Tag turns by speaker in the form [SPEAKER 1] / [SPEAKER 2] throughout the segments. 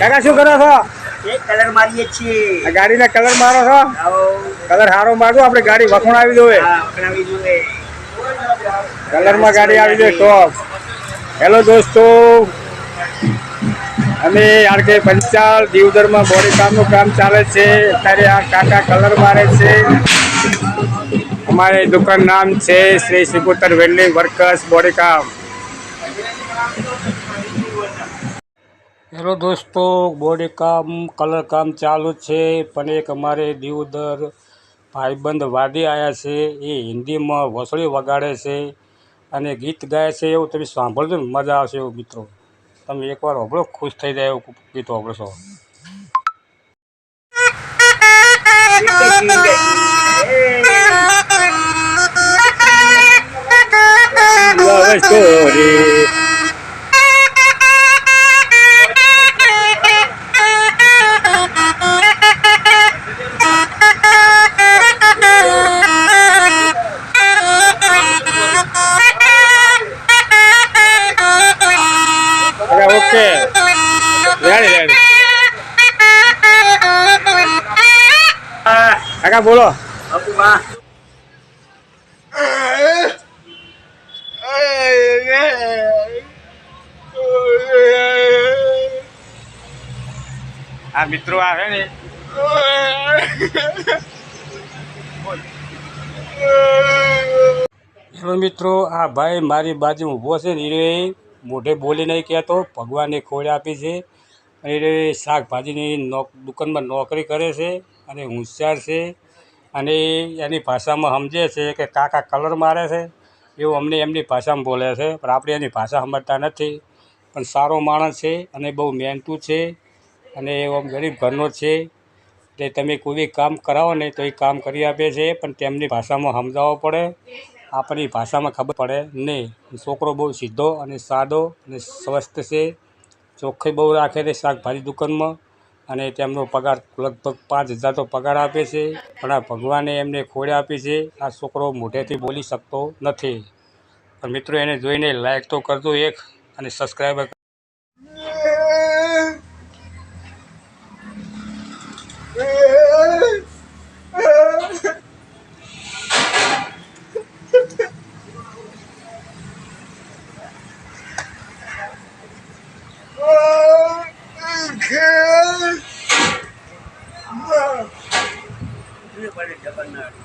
[SPEAKER 1] કાકા શું કરો છો?
[SPEAKER 2] કલર મારીએ છીએ.
[SPEAKER 1] ગાડીને કલર મારો છો? કલર સારો મારજો આપણે ગાડી વખણાવી દો કલરમાં ગાડી આવી દે ટોપ હેલો દોસ્તો. અમે આરકે પંચાલ દીવદરમાં બોડી કામનું કામ ચાલે છે. અત્યારે આ કાકા કલર મારે છે. અમારે દુકાન નામ છે Shri Shriputra welding workers body કામ હેલો દોસ્તો, બોડી કામ, કલર કામ ચાલુ છે, પણ એક અમારે દીવદર ભાઈબંધ વાદી આવ્યા છે, એ હિન્દીમાં વસળી વગાડે છે અને ગીત ગાય છે એવું તમે સાંભળજો ને, મજા આવશે એવું મિત્રો. તમે એકવાર હોભળો, ખુશ થઈ જાય એવું ગીત હોભળશો. લવ સ્ટોરી ಹೇಳಿ ಹೇಳಿ કાકા, બોલો. આ મિત્રો આવે ને. મિત્રો, આ ભાઈ મારી બાજુ ઊભો છે ને મોઢે બોલી નહીં કહેતો ભગવાને ખોળ આપી છે અને એ શાકભાજીની નોક, દુકાનમાં નોકરી કરે છે અને હોશિયાર છે અને એની ભાષામાં સમજે છે કે કાકા કલર મારે છે, એવું અમને એમની ભાષામાં બોલે છે. પણ આપણે એની ભાષા સમજતા નથી. પણ સારો માણસ છે અને બહુ મહેનતું છે અને એવો ગરીબ ઘરનો છે. એટલે તમે કોઈ બી કામ કરાવો ને તો એ કામ કરી આપે છે, પણ તેમની ભાષામાં સમજાવવો પડે. આપણી ભાષામાં ખબર પડે નહીં છોકરો બહુ સીધો અને સાદો અને સ્વસ્થ છે. ચોખ્ખાઈ બહુ રાખે છે શાકભાજી દુકાનમાં અને તેમનો પગાર લગભગ પાંચ હજાર તો પગાર આપે છે. પણ આ ભગવાને એમને ખોડે આપી છે. આ છોકરો મોઢેથી બોલી શકતો નથી. પણ મિત્રો, એને જોઈને લાઈક તો કરજો એક અને સબસ્ક્રાઈબ જગન્નાથ.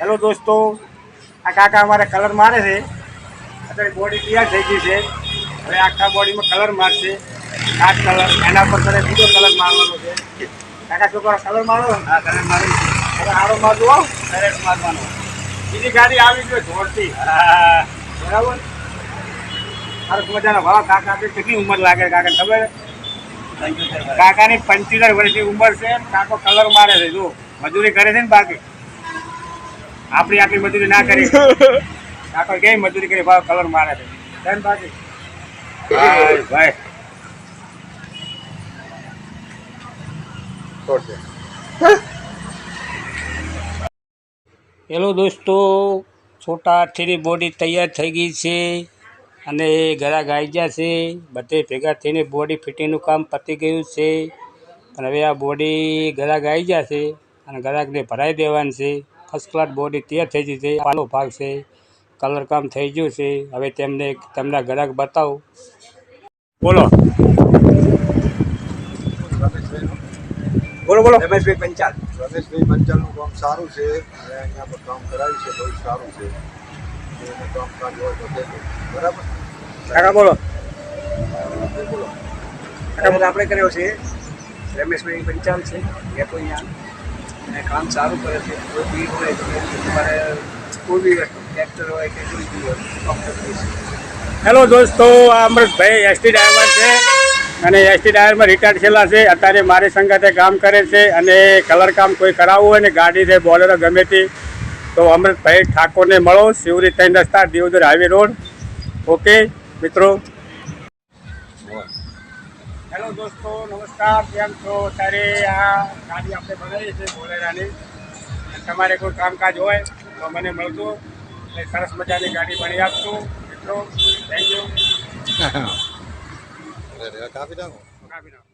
[SPEAKER 1] હેલો દોસ્તો આ કાકા અમારે કલર મારે છે. અત્યારે બોડી તૈયાર થઈ ગઈ છે. હવે આખા બોડીમાં કલર મારશે. આ કલર એના પર તને બીજો કલર મારવાનો છે. કાકા છોકરો કલર મારો?
[SPEAKER 2] હા કલર મારી
[SPEAKER 1] હવે આરો મારજો હો.
[SPEAKER 2] કલર મારવાનો.
[SPEAKER 1] બીજી ગાડી આવી ગયો
[SPEAKER 2] જોરથી.
[SPEAKER 1] બરાબર? સરસ મજાના ભાવ કાકા આપી કેટલી ઉંમર લાગે કાકા ખબર. કાકાની પંચોતેર વર્ષની ઉંમર છે કાકો કલર મારે છે જો મજૂરી કરે છે ને બાકી. આપણી આટલી મજૂરી ના કરી. કાકો કેવી મજૂરી કરી ભાવ કલર મારે છે. બાકી? ભાઈ હેલો દોસ્તો છોટા હાથીની બોડી તૈયાર થઈ ગઈ છે. અને એ ઘરા ગાઈ ગયા છે. બધે ભેગા થઈને બોડી ફિટિંગનું કામ પતી ગયું છે. અને હવે આ બોડી ઘરા ગાઈ ગયા છે અને ગળાકને ભરાઈ દેવાની છે. ફર્સ્ટ ક્લાસ બોડી તૈયાર થઈ ગઈ છે. પાલો ભાગ છે. કલર કામ થઈ ગયું છે. હવે તેમને તેમના ગ્રાહક બતાવો. બોલો. બોલો બોલો.
[SPEAKER 2] રમેશભાઈ પંચાલ.
[SPEAKER 3] રમેશભાઈ પંચાલનું કામ સારું છે. અહીંયા પર કામ કરાવ્યું છે. બહુ સારું છે. કામકાજ હોય તો બરાબર.
[SPEAKER 1] કાકા બોલો.
[SPEAKER 2] આપણે કર્યો છે. રમેશભાઈ પંચાલ છે એ તો અહીંયા અને કામ સારું કરે છે કોઈ બી હોય તમારે કોઈ બી વસ્તુ ટ્રેક્ટર હોય કે કોઈ બી હોય
[SPEAKER 1] હેલો દોસ્તો આ અમૃતભાઈ એસટી ડ્રાઈવર છે. અને એસટી ડ્રાઈવરમાં રિટાયર્ડ થયેલા છે. અત્યારે મારી સંગાતે કામ કરે છે અને કલર કામ કોઈ કરાવવું હોય ને ગાડી છે બોલેરો ગમે તે તો અમૃતભાઈ ઠાકોરને મળો. શિવરી ત્રણ રસ્તા દિવદર હાઈવે રોડ. ઓકે મિત્રો? હેલો દોસ્તો નમસ્કાર કેમ છો? અત્યારે આ ગાડી આપણે બનાવી છે બોલેરાની. તમારે કોઈ કામકાજ હોય તો મને મળજો.
[SPEAKER 4] એટલે સરસ મજાની ગાડી ભણી આપશું મિત્રો. થેન્ક યુ
[SPEAKER 3] કાપી નાખો.
[SPEAKER 4] કાપી નાખો.